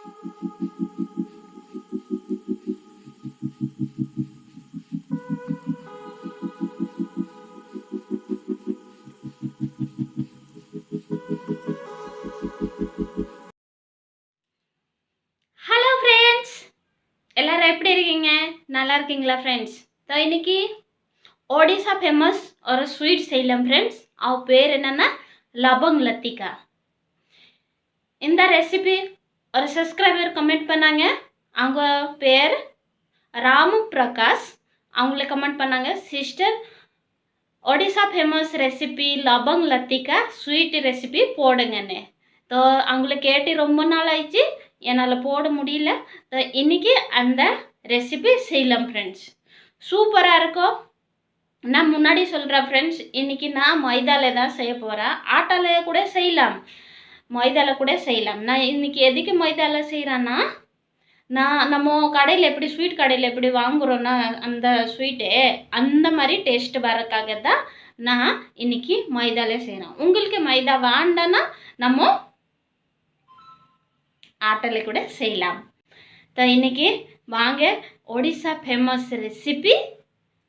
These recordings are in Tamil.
ஹலோ ஃப்ரெண்ட்ஸ் எல்லாரும் எப்படி இருக்கீங்க? நல்லா இருக்கீங்களா ஃப்ரெண்ட்ஸ் ஸோ இன்னைக்கு ஒடிசா ஃபேமஸ் ஒரு ஸ்வீட் செய்யலாம் ஃப்ரெண்ட்ஸ் அவ பேர் என்னன்னா லபங் லத்திகா. இந்த ரெசிபி ஒரு சப்ஸ்கிரைபர் கமெண்ட் பண்ணாங்க. அவங்க பேர் ராமு பிரகாஷ் அவங்கள கமெண்ட் பண்ணாங்க. Sister Odisha famous recipe Labang Latika sweet recipe போடுங்கன்னு. ஸோ அவங்கள கேட்டு ரொம்ப நாள் ஆயிடுச்சு. என்னால் போட முடியல. ஸோ இன்றைக்கி அந்த ரெசிபி செய்யலாம் ஃப்ரெண்ட்ஸ் சூப்பராக இருக்கும். நான் முன்னாடி சொல்கிறேன் ஃப்ரெண்ட்ஸ் இன்றைக்கி நான் மைதாவில் தான் செய்ய போகிறேன் ஆட்டால கூட செய்யலாம். மைதாவில் கூட செய்யலாம். நான் இன்றைக்கி எதுக்கு மைதாவில் செய்கிறேன்னா நான் நம்ம கடையில் எப்படி ஸ்வீட் கடையில் எப்படி வாங்குகிறோன்னா அந்த ஸ்வீட்டு அந்த மாதிரி டேஸ்ட் வரக்காக தான் நான் இன்னைக்கு மைதாவில் செய்கிறேன் உங்களுக்கு மைதா வேண்டான்னா நம்ம ஆட்டலை கூட செய்யலாம். த இன்னைக்கு வாங்க ஒடிசா ஃபேமஸ் ரெசிபி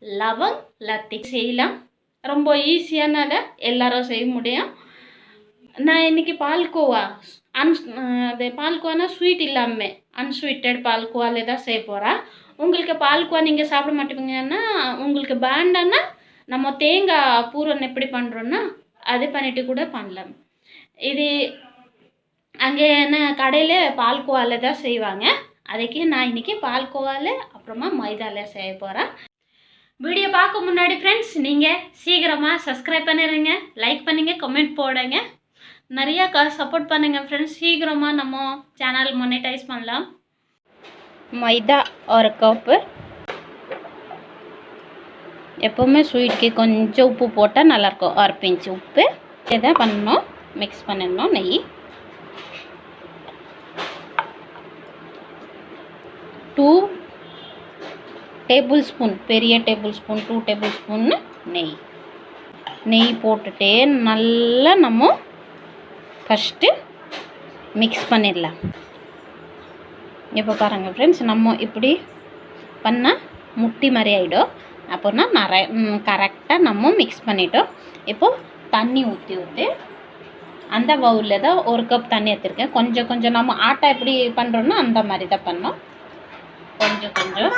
லவங் லத்தி. செய்யலாம். ரொம்ப ஈஸியானதை எல்லாரும் செய்ய முடியும். நான் இன்னைக்கு பால்கோவா. அன் அது பால்கோவானா ஸ்வீட் இல்லாமல் அன்ஸ்வீட்டட் பால்கோவாலே தான் செய்ய போகிறேன் உங்களுக்கு பால்கோவா நீங்கள் சாப்பிட மாட்டீங்கன்னா உங்களுக்கு வேண்டான்னா நம்ம தேங்காய் பூரன் எப்படி பண்ணுறோன்னா அது பண்ணிட்டு கூட பண்ணலாம். இது அங்கே என்ன கடையில் பால்கோவாவில் தான் செய்வாங்க. அதுக்கு நான் இன்றைக்கி பால்கோவாவில் அப்புறமா மைதாவில் செய்ய போகிறேன் வீடியோ பார்க்க முன்னாடி ஃப்ரெண்ட்ஸ் நீங்கள் சீக்கிரமாக சப்ஸ்கிரைப் பண்ணிடுங்க லைக் பண்ணுங்கள் கமெண்ட் போடுங்க. நிறையா சப்போர்ட் பண்ணுங்கள் ஃப்ரெண்ட்ஸ் சீக்கிரமாக நம்ம சேனல் மொனிடைஸ் பண்ணலாம். மைதா ஒரு கப்பு எப்போவுமே ஸ்வீட்க்கு கொஞ்சம் உப்பு போட்டால் நல்லாயிருக்கும். ஒரு பிஞ்சு உப்பு. இதை பண்ணணும்? மிக்ஸ் பண்ணிடணும் நெய். டூ டேபிள் ஸ்பூன் பெரிய tablespoon two tablespoon நெய். நெய் போட்டுட்டு நல்லா நம்ம ஃபஸ்ட்டு மிக்ஸ் பண்ணிடலாம். இப்போ பாருங்கள் ஃப்ரெண்ட்ஸ் நம்ம இப்படி பண்ணால் முட்டி மாதிரி ஆகிடும் அப்போனா நிறைய கரெக்டாக நம்ம மிக்ஸ் பண்ணிட்டோம். இப்போது தண்ணி ஊற்றி ஊற்றி அந்த பவுலில் தான் ஒரு கப் தண்ணி எடுத்துருக்கேன். கொஞ்சம் கொஞ்சம் நம்ம ஆட்டா எப்படி பண்ணுறோன்னா அந்த மாதிரி தான் பண்ணோம். கொஞ்சம் கொஞ்சம்.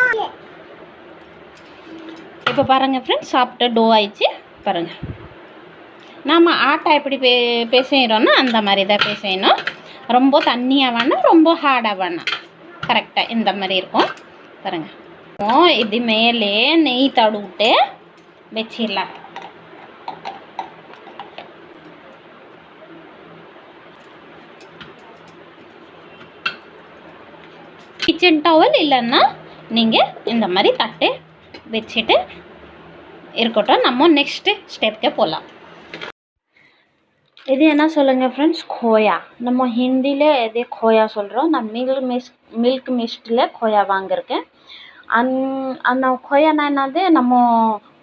இப்போ பாருங்கள் ஃப்ரெண்ட்ஸ் சாப்பிட்டு டோ ஆயிடுச்சு. பாருங்கள் நாம் ஆட்டா எப்படி பே பேசுகிறோன்னா அந்த மாதிரி தான் பேசணும் ரொம்ப தண்ணியாக வேணாம் ரொம்ப ஹார்டாக வேணாம். கரெக்டாக இந்த மாதிரி இருக்கும். பாருங்கள் இது மேலே நெய் தடுவிட்டு வச்சிடலாம். கிச்சன் டவல் இல்லைன்னா நீங்கள் இந்த மாதிரி தட்டு வச்சுட்டு இருக்கட்டும். நம்ம நெக்ஸ்ட்டு ஸ்டெப்க்கு போகலாம். இது என்ன சொல்லுங்கள் ஃப்ரெண்ட்ஸ் கோயா. நம்ம ஹிந்தியில் எதே கோயா சொல்கிறோம் நான் மில்க் மிஸ் மில்க் மிஸ்டில் கோயா வாங்கியிருக்கேன். அன் அந்த கோயானா என்னது? நம்ம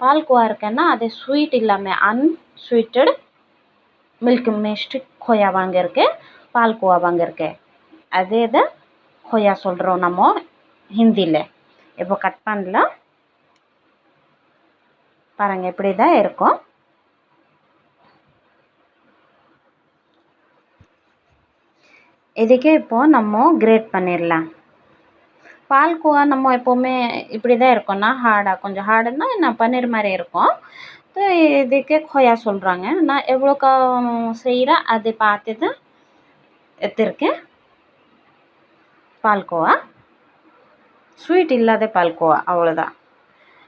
பால்கோவா இருக்கேன்னா அது ஸ்வீட் இல்லாமல் அன்ஸ்வீட்டட் மில்க் மிஸ்ட் கோயா வாங்கியிருக்கேன். பால்கோவா வாங்கியிருக்கேன். அதே தான் கோயா சொல்கிறோம் நம்ம ஹிந்தியில் இப்போ கட் பண்ணலாம். பாருங்கள் இப்படி தான் இருக்கும். இதுக்கே இப்போது நம்ம கிரேட் பண்ணிடலாம். பால்கோவா நம்ம எப்போவுமே இப்படி தான் இருக்கும்னா ஹார்டாக கொஞ்சம் ஹார்டுன்னா என்ன பன்னீர் மாதிரி இருக்கும். இதுக்கே கொயா சொல்கிறாங்க நான் எவ்வளோக்கா செய்கிறேன் அதை பார்த்து தான் எடுத்திருக்கேன் பால்கோவா ஸ்வீட் இல்லாத பால்கோவா அவ்வளோதான்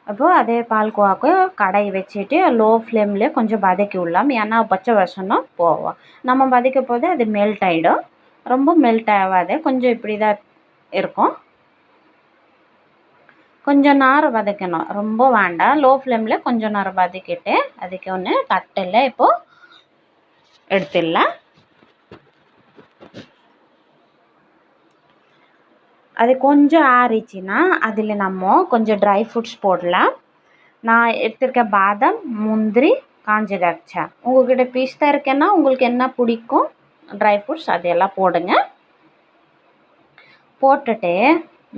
அப்போது அதே பால்கோவாக்கு கடாய் வச்சுட்டு லோ ஃப்ளேமில் கொஞ்சம் வதக்கி விடலாம். ஏன்னா பச்சை வசனம் போவோம் நம்ம வதக்க போது அது மெல்ட் ஆகிடும் ரொம்ப மெல்ட் ஆகாது. கொஞ்சம் இப்படி தான் இருக்கும். கொஞ்சம் நேரம் வதக்கணும். ரொம்ப வேண்டாம். லோ ஃப்ளேமில் கொஞ்சம் நேரம் வதக்கிட்டு அதுக்கு ஒன்று தட்டில் இப்போது எடுத்துடலாம். அது கொஞ்சம் ஆறிச்சுன்னா அதில் நம்ம கொஞ்சம் ட்ரை ஃப்ரூட்ஸ் போடலாம். நான் எடுத்திருக்க பாதாம் முந்திரி காஞ்ச திராட்சை. உங்கள்கிட்ட பிஸ்தா இருக்கேன்னா உங்களுக்கு என்ன பிடிக்கும்? ட்ரை ஃப்ரூட்ஸ் அதெல்லாம் போடுங்க. போட்டுட்டு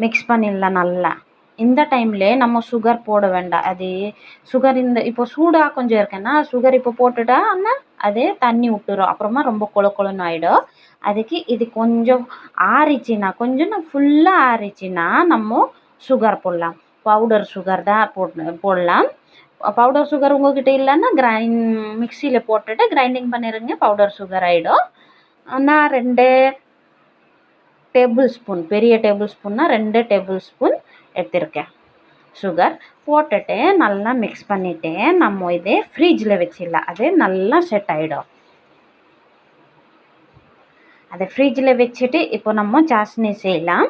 மிக்ஸ் பண்ணிடலாம் நல்லா. இந்த டைமில் நம்ம சுகர் போட வேண்டாம். அது சுகர் இந்த இப்போ சூடாக கொஞ்சம் இருக்கேன்னா சுகர் இப்போ போட்டுட்டா ஆனால் அது தண்ணி விட்டுரும். அப்புறமா ரொம்ப கொல கொலன்னு ஆகிடும் அதுக்கு இது கொஞ்சம் ஆறிச்சின்னா கொஞ்சம் ஃபுல்லாக ஆறிச்சின்னா நம்ம சுகர் போடலாம். பவுடர் சுகர் தான் போட் போடலாம். பவுடர் சுகர் உங்ககிட்ட இல்லைன்னா கிரைண்ட் மிக்சியில் போட்டுட்டு கிரைண்டிங் பண்ணிடுங்க பவுடர் சுகர் ஆகிடும் நான் ரெண்டு டேபிள் ஸ்பூன் பெரிய டேபிள் ஸ்பூன்னா ரெண்டு டேபிள் ஸ்பூன் எடுத்திருக்கேன். சுகர் போட்டுட்டு நல்லா மிக்ஸ் பண்ணிவிட்டு நம்ம இதே ஃப்ரிட்ஜில் வச்சிடலாம். அது நல்லா செட் ஆகிடும் அதை ஃப்ரிட்ஜில் வச்சுட்டு இப்போ நம்ம சாஸ்னி செய்யலாம்.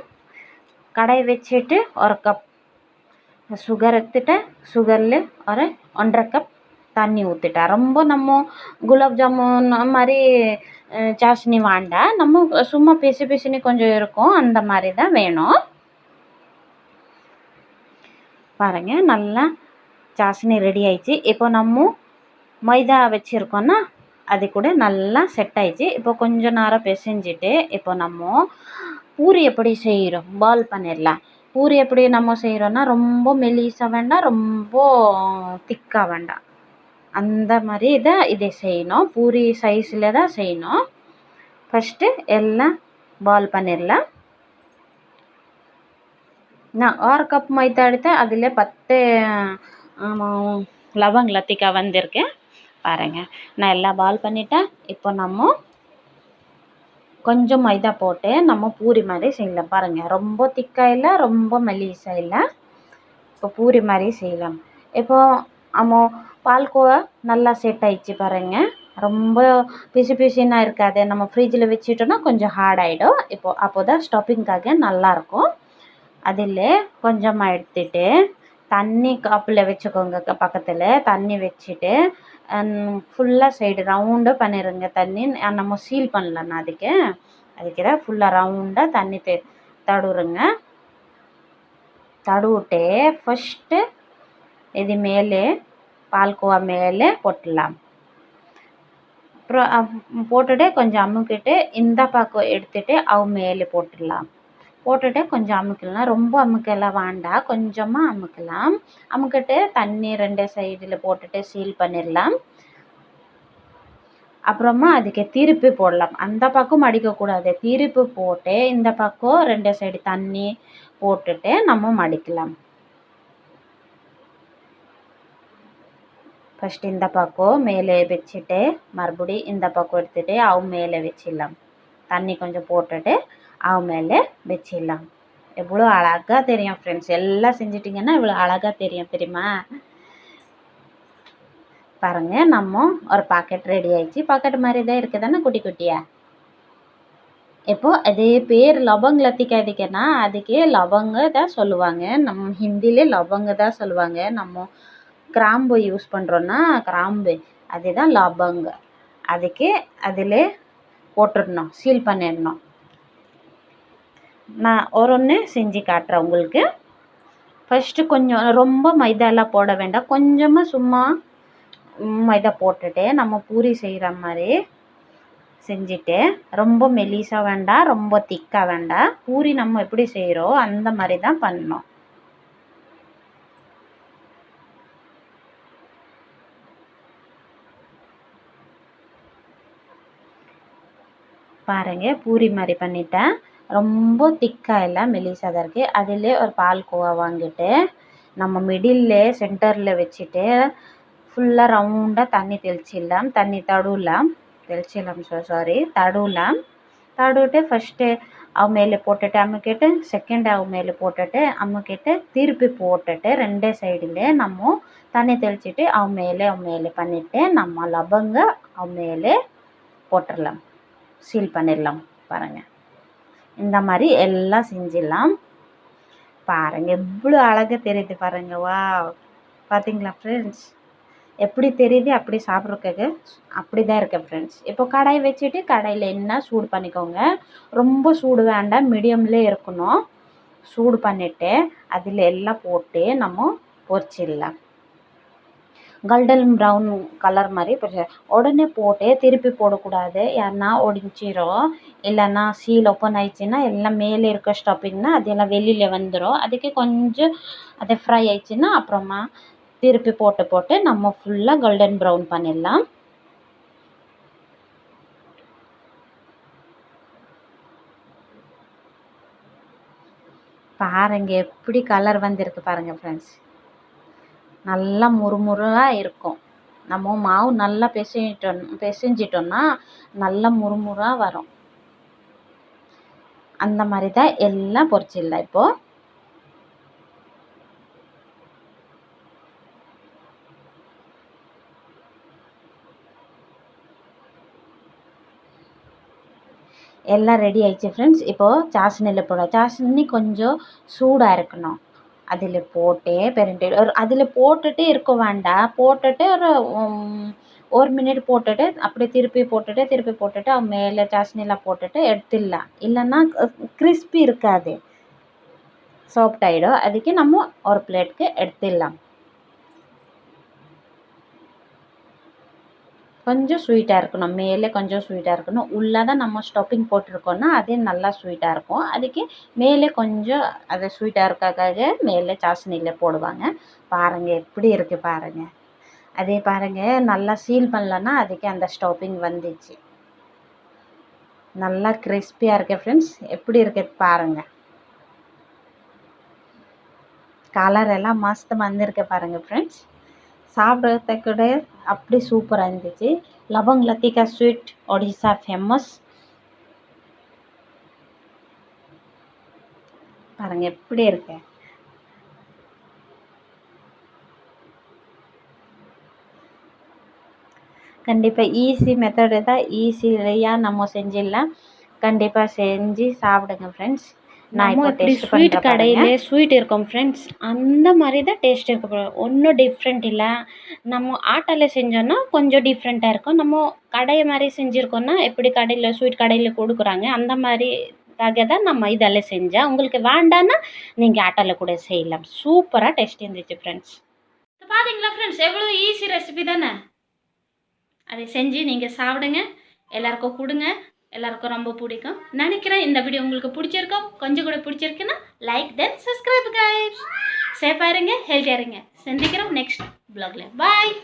கடை வச்சுட்டு ஒரு கப் சுகர் எடுத்துட்டு சுகரில் ஒரு ஒன்றரை கப் தண்ணி ஊற்றிட்டேன் ரொம்ப நம்ம குலாப் ஜாமுன் மாதிரி அஹ், வேண்டாம் நம்ம சும்மா பிசு பிசுனி கொஞ்சம் இருக்கும். அந்த மாதிரி தான் வேணும். பாருங்க நல்லா சாஸ்னி ரெடி ஆயிடுச்சு. இப்போ நம்ம மைதா வச்சுருக்கோன்னா அது கூட நல்லா செட் ஆயிடுச்சு. இப்போ கொஞ்ச நேரம் பிசைஞ்சிட்டு இப்போ நம்ம பூரி எப்படி செய்கிறோம் பால் பண்ணிடலாம். பூரி எப்படி நம்ம செய்கிறோன்னா ரொம்ப மெலிசாக வேண்டாம் ரொம்ப திக்காக வேண்டாம். அந்த மாதிரி தான் இதை செய்யணும். பூரி சைஸில் தான் செய்யணும். ஃபஸ்ட்டு எல்லாம் பால் பண்ணிடலாம். நான் ஆறு கப் மைதா எடுத்தேன். அதில் பத்து லவங்க லத்திக்கா வந்திருக்கேன் பாருங்கள் நான் எல்லாம் பால் பண்ணிட்டேன். இப்போ நம்ம கொஞ்சம் மைதா போட்டு நம்ம பூரி மாதிரி செய்யலாம். பாருங்கள் ரொம்ப திக்காக இல்லை ரொம்ப மெலிசாக இல்லை. இப்போ பூரி மாதிரி செய்யலாம். இப்போது நம்ம பால்கோவா நல்லா செட் ஆயிடுச்சு பாருங்க. ரொம்ப பிசு பிசுன்னா இருக்காது. நம்ம ஃப்ரிட்ஜில் வச்சுட்டோன்னா கொஞ்சம் ஹார்ட் ஆகிடும் இப்போ அப்போ தான் ஸ்டப்பிங்காக நல்லாயிருக்கும். அதில் கொஞ்சமாக எடுத்துட்டு தண்ணி கப்பில் வச்சுக்கோங்க க- பக்கத்தில். தண்ணி வச்சுட்டு ஃபுல்லாக சைடு ரவுண்டாக பண்ணிடுங்க தண்ணி. நம்ம சீல் பண்ணலண்ணா அதுக்கு. அதுக்கு தான் ஃபுல்லாக ரவுண்டாக தண்ணி தெ தடவுருங்க தடவிட்டு ஃபஸ்ட்டு இது மேலே பால்கோவா மேலே போட்டுடலாம் அப்புறம் போட்டுட்டு கொஞ்சம் அமுக்கிட்டு இந்த பக்கம் எடுத்துட்டு அவ மேலே போட்டுடலாம் போட்டுட்டு கொஞ்சம் அமுக்கலாம் ரொம்ப அமுக்கலாம் வேண்டாம் கொஞ்சமாக அமுக்கலாம் அமுக்கிட்டு தண்ணி ரெண்டு சைடில் போட்டுட்டு சீல் பண்ணிடலாம் அப்புறமா அதுக்கு திருப்பி போடலாம் அந்த பக்கம் மடிக்கக்கூடாது திருப்பி போட்டு இந்த பக்கம் ரெண்டு சைடு தண்ணி போட்டுட்டு நம்ம மடிக்கலாம் ஃபஸ்ட் இந்த பக்கம் மேலே வச்சுட்டு மறுபடி இந்த பக்கம் எடுத்துட்டு அவ மேலே வச்சிடலாம். தண்ணி கொஞ்சம் போட்டுட்டு அவ மேலே வச்சிடலாம். எவ்வளோ அழகாக தெரியும் ஃப்ரெண்ட்ஸ் எல்லாம் செஞ்சிட்டிங்கன்னா இவ்வளோ அழகாக தெரியும் தெரியுமா? பாருங்க நம்ம ஒரு பாக்கெட் ரெடி ஆயிடுச்சு. பாக்கெட் மாதிரி தான் இருக்குதானே குட்டி குட்டியா? இப்போ அதே பேர் லவங் லத்திக்காதிக்கன்னா அதுக்கு லவங்க தான் சொல்லுவாங்க. நம்ம ஹிந்திலே லவங்க தான் சொல்லுவாங்க. நம்ம கிராம்பு யூஸ் பண்ணுறோன்னா கிராம்பு அதுதான் லாபங்க. அதுக்கு அதில் போட்டுடணும் சீல் பண்ணிடணும். நான் ஒரு ஒன்று செஞ்சு காட்டுறேன் உங்களுக்கு. ஃபஸ்ட்டு கொஞ்சம் ரொம்ப மைதாலாம் போட வேண்டாம். கொஞ்சமாக சும்மா மைதா போட்டுட்டு நம்ம பூரி செய்கிற மாதிரி செஞ்சுட்டு ரொம்ப மெலிசாக வேண்டாம் ரொம்ப திக்காக வேண்டாம். பூரி நம்ம எப்படி செய்கிறோம் அந்த மாதிரி தான் பண்ணணும். பாருங்க பூரி மாதிரி பண்ணிட்டேன். ரொம்ப திக்காக இல்லை மெலிசாக தான் இருக்குது அதிலே ஒரு பால்கோவா வாங்கிட்டு நம்ம மிடில்ல சென்டரில் வச்சுட்டு ஃபுல்லாக ரவுண்டாக தண்ணி தெளிச்சிடலாம். தண்ணி தடவலாம். தெளிச்சிடலாம் ஸோ சாரி தடவலாம். தடவிட்டு ஃபஸ்ட்டு அவ மேலே போட்டுட்டு அமுக்கிட்டு செகண்ட் அவ மேலே போட்டுட்டு அமுக்கிட்டு திருப்பி போட்டுட்டு ரெண்டே சைடில் நம்ம தண்ணி தெளிச்சிட்டு அவ மேலே அவ மேலே பண்ணிவிட்டு நம்ம லவங்க அவ மேலே போட்டுடலாம். சீல் பண்ணிடலாம் பாருங்கள் இந்த மாதிரி எல்லாம் செஞ்சிடலாம். பாருங்கள் எவ்வளோ அழகாக தெரியுது பாருங்கள் வா பார்த்தீங்களா ஃப்ரெண்ட்ஸ் எப்படி தெரியுது அப்படி சாப்பிட்றதுக்கு அப்படி தான் இருக்கேன் ஃப்ரெண்ட்ஸ் இப்போ கடாய் வச்சுட்டு கடாயில் என்ன சூடு பண்ணிக்கோங்க. ரொம்ப சூடு வேண்டாம் மீடியம்லேயே இருக்கணும். சூடு பண்ணிவிட்டு அதில் எல்லாம் போட்டு நம்ம பொரிச்சிடலாம். கல்டன் ப்ரௌன் கலர் மாதிரி உடனே போட்டு திருப்பி போடக்கூடாது. ஏன்னா ஒடிஞ்சிரும். இல்லைன்னா சீல் ஓப்பன் ஆயிடுச்சுன்னா எல்லாம் மேலே இருக்க ஸ்டப்பிங்னா அதெல்லாம் வெளியில் வந்துடும் அதுக்கு கொஞ்சம் அது ஃப்ரை ஆயிடுச்சுன்னா அப்புறமா திருப்பி போட்டு போட்டு நம்ம ஃபுல்லாக கோல்டன் ப்ரௌன் பண்ணிடலாம். பாருங்க எப்படி கலர் வந்திருக்கு பாருங்க ஃப்ரெண்ட்ஸ் நல்லா முறுமுறுவாக இருக்கும். நம்ம மாவு நல்லா பிசைஞ்சிட்டோம் பிசைஞ்சிட்டோன்னா நல்லா முறுமுறுவாக வரும். அந்த மாதிரி தான் எல்லாம் பொரிச்சிடலாம் இப்போது எல்லாம் ரெடி ஆயிடுச்சு ஃப்ரெண்ட்ஸ் இப்போது சாசனியில் போட சாசனி கொஞ்சம் சூடாக இருக்கணும். அதில் போட்டே பெரண்டு ஒரு அதில் போட்டுகிட்டே இருக்க வேண்டாம் போட்டுட்டு ஒரு ஒரு மினிட் போட்டுட்டு அப்படியே திருப்பி போட்டுட்டு திருப்பி போட்டுட்டு மேலே சாஸ்னிலாம் போட்டுட்டு எடுத்துடலாம். இல்லைன்னா கிறிஸ்பி இருக்காது. சாஃப்ட் ஆகிடும் அதுக்கு நம்ம ஒரு பிளேட்டுக்கு எடுத்துடலாம். கொஞ்சம் ஸ்வீட்டாக இருக்கணும். மேலே கொஞ்சம் ஸ்வீட்டாக இருக்கணும். உள்ளே தான் நம்ம ஸ்டப்பிங் போட்டிருக்கோன்னா அதே நல்லா ஸ்வீட்டாக இருக்கும். அதுக்கு மேலே கொஞ்சம் அது ஸ்வீட்டாக இருக்காக்காக மேலே சாசனியில் போடுவாங்க. பாருங்கள் எப்படி இருக்குது பாருங்கள் அதே பாருங்கள் நல்லா சீல் பண்ணலன்னா அதுக்கு அந்த ஸ்டப்பிங் வந்துச்சு. நல்லா கிறிஸ்பியாக இருக்கு ஃப்ரெண்ட்ஸ் எப்படி இருக்குது பாருங்கள் கலர் எல்லாம் மஸ்த் வந்திருக்கு பாருங்கள் ஃப்ரெண்ட்ஸ் சாப்பிட்றதுக்கு கூட அப்படி சூப்பராக இருந்துச்சு. லவங் லத்திகா ஸ்வீட் ஒடிசா ஃபேமஸ் பாருங்க எப்படி இருக்கு? கண்டிப்பாக ஈஸி மெத்தடு தான் ஈஸியாக நம்ம செஞ்சிடலாம். கண்டிப்பாக செஞ்சு சாப்பிடுங்க ஃப்ரெண்ட்ஸ் நான் நம்ம இப்போ இப்படி ஸ்வீட் கடையில் ஸ்வீட் இருக்கும் ஃப்ரெண்ட்ஸ் அந்த மாதிரி தான் டேஸ்ட் இருக்கும் ஒன்றும் டிஃப்ரெண்ட் இல்லை. நம்ம ஆட்டால செஞ்சோன்னா கொஞ்சம் டிஃப்ரெண்ட்டாக இருக்கும். நம்ம கடை மாதிரி செஞ்சுருக்கோன்னா எப்படி கடையில் ஸ்வீட் கடையில் கொடுக்குறாங்க அந்த மாதிரி தான் நம்ம இதால் செஞ்சேன் உங்களுக்கு வேண்டான்னா நீங்கள் ஆட்டால கூட செய்யலாம். சூப்பராக டேஸ்ட் இருந்துச்சு ஃப்ரெண்ட்ஸ் பார்த்தீங்களா ஃப்ரெண்ட்ஸ் எவ்வளோ ஈஸி ரெசிபி தானே? அதை செஞ்சு நீங்கள் சாப்பிடுங்க. எல்லாருக்கும் கொடுங்க. எல்லாருக்கும் ரொம்ப பிடிக்கும். நினைக்கிறேன் இந்த வீடியோ உங்களுக்கு பிடிச்சிருக்கும். கொஞ்சம் கூட பிடிச்சிருக்குன்னா லைக் தென் சப்ஸ்கிரைப் கைஸ் சேஃபாக இருங்க ஹெல்த்தியாக இருங்க. சந்திக்கிறோம் நெக்ஸ்ட் ப்ளாக்ல பாய்